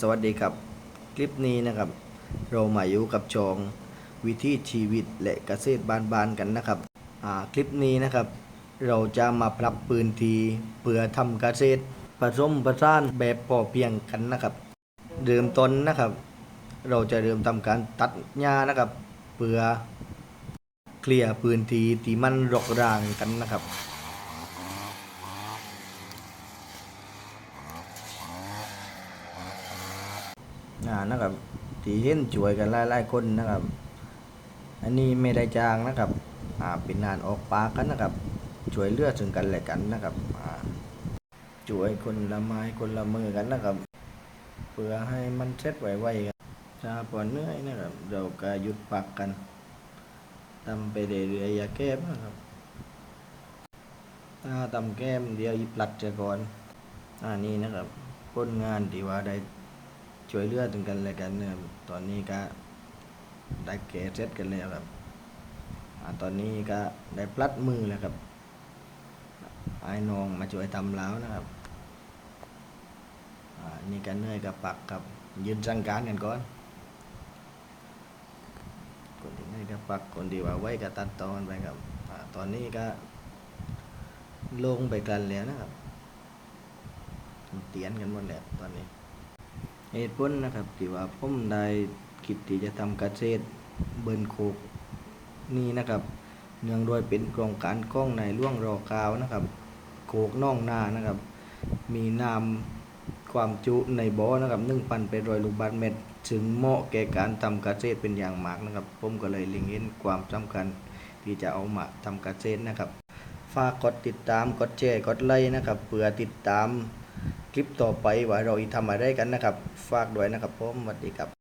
สวัสดีครับคลิปนี้นะครับ เรามาอยู่กับจองวิถีชีวิตและเกษตรบ้านๆกันนะครับคลิปนี้นะครับ เราจะมาปรับปืนทีเพื่อทำเกษตรผสมผสานแบบพอเพียงกันนะครับเริ่มต้นนะครับ เราจะเริ่มทำการตัดหญ้านะครับ เพื่อเคลียร์พื้นที่ที่มันรกรางกันนะครับ อ่านะครับที่เห็นช่วยกันหลายๆคนนะครับ อันนี้ไม่ได้จ้างนะครับอ่าเป็นงานออกปากกันนะครับ ช่วยเลือซึ่งกันและกันนะครับอ่าช่วยคนละไม้คนละมือกันนะครับ เพื่อให้มันเสร็จไวๆกันชาปอนเหนื่อยนะครับเราก็หยุดพักกันทำไปเรื่อยๆอย่าแก้มนะครับถ้าทำแก้มเดียวยิบหลัดจะก่อน อ่านี่นะครับผลงานที่ว่าได้ ช่วยเหลือถึงกันและกันนะครับตอนนี้ก็ได้แก่เสร็จกันแล้วครับอ่าตอนนี้ก็ได้ปลัดมือแล้วครับไอ้น้องมาช่วยทำแล้วนะครับอ่านี่ก็เหนื่อยกับปักครับยืนสังการกันก่อน คนที่เนื่อยกับปักคนที่ว่าไว้ก็ตัดตอนไปครับอ่าตอนนี้ก็ลงไปกันแล้วนะครับเตียนกันหมดแล้วตอนนี้ เหตุผลนะครับที่ว่าผมได้คิดที่จะทำเกษตรเบิร์นโคกนี่นะครับเนื่องโดยเป็นโครงการกล้องในล่วงรอกาวนะครับโคกน่องนานะครับ มีน้ำความจุในบ่อนะครับนึ่งพันไปรอยลูกบาทเมตรถึงเหมาะแก่การทำเกษตรเป็นอย่างมากนะครับ ผมก็เลยเล็งเห็นความสำคัญที่จะเอามาทำเกษตรนะครับ ฝากกดติดตามกดแชร์กดไลค์นะครับเพื่อติดตาม คลิปต่อไปว่าเราอีทำอะไรกันนะครับ ฝากด้วยนะครับผมสวัสดีครับ